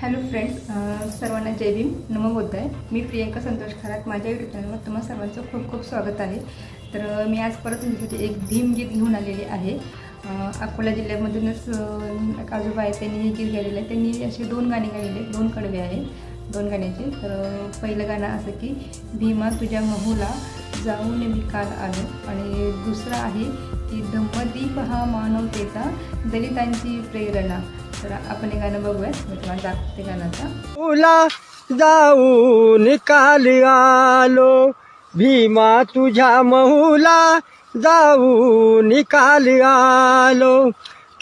Hello friends सर्वांना जय भीम. नमो आहे मी प्रियंका संतोष खरात. माझ्या यूट्यूब चॅनलवर तुम्हा सर्वांचं खूप खूप स्वागत आहे. तर मी आज परत तुमच्यासाठी एक भीम गीत घेऊन आलेले आहे. अकोला जिल्ह्यामधूनच अ, एक आजोबा आहे त्यांनी हे गीत गायलेलं आहे. त्यांनी असे दोन गाणे गायलेले दोन कडवे आहेत दोन गाण्याचे. तर पहिलं गाणं असं की भीमा तुझ्या महूला जाऊन मी काल आलो. आणि दुसरं आहे की धम्मदीप हा मानवतेचा दलितांची प्रेरणा. तर आपण हे गाणं बघूयात. मी तुम्हाला दाखवते गाण्याचा. तुला जाऊन काल आलो. भीमा तुझ्या महुला जाऊन काल आलो.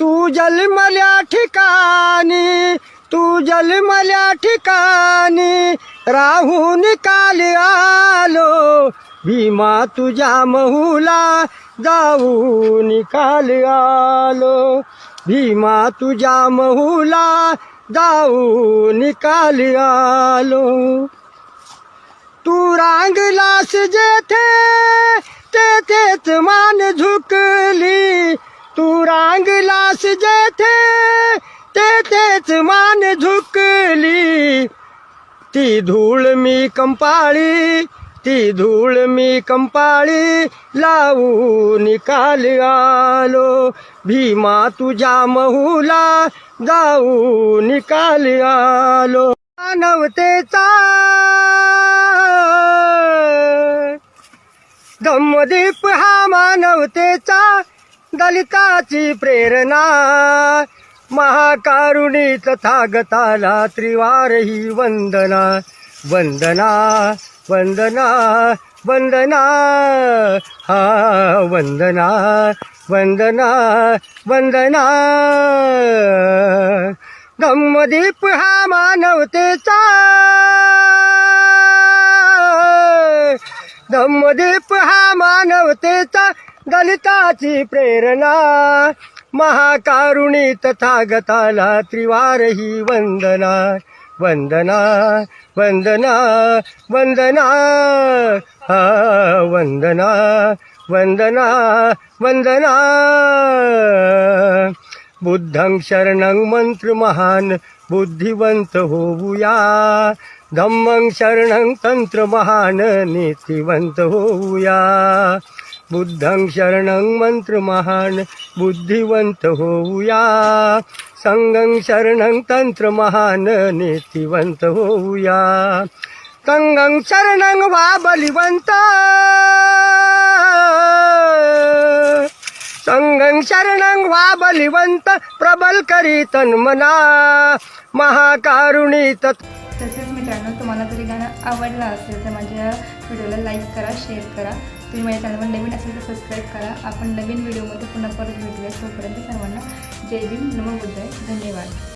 तू जलमल्या ठिकाणी तू जलमल्या ठिकाणी राहून काल आलो. भीमा तुझ्या महुला जाऊन काल आलो. भीमा तुझ्या महुला जाऊन काल आलो. तू रांगलास जेथे तेथेच मान झुकली. तू रांगलास जेथे तेथेच मान झुकली. ती धूळ मी कंपाळी ती धूळ मी कंपाळी लावून काल आलो. भीमा तुझ्या महूला जाऊन काल आलो. मानवतेचा धम्मदीप हा मानवतेचा दलिताची प्रेरणा. महाकारुणी तथागताला त्रिवार ही वंदना वंदना वंदना वंदना. हा वंदना वंदना वंदना. धम्मदीप हा मानवतेचा. धम्मदीप हा मानवतेचा दलिताची प्रेरणा. महाकारुणी तथागताला त्रिवार ही वंदना वंदना वंदना वंदना हा वंदना वंदना वंदना. बुद्धं शरणं मंत्र महान बुद्धिवंत होऊया धम्मं शरणं तंत्र महान नीतिवंत होऊया. बुद्धं शरणं मंत्र महान बुद्धिवंत होऊया। संगं शरणं तंत्र महान नीतिवंत होऊया। संगं शरणं वा बलिवंत संगं शरणं वा बलिवंत प्रबल करी तन्मना। महाकारुणी तत् तसेच मित्रांनो तुम्हाला जरी गाणं आवडलं असेल तर माझ्या व्हिडिओला लाईक करा शेअर करा. तुम्ही माझ्या चॅनलवर नवीन असेल तर सबस्क्राईब करा. आपण नवीन व्हिडिओमध्ये पुन्हा परत भेटूया. तोपर्यंत सर्वांना जय भीम नमो बुद्धाय. धन्यवाद.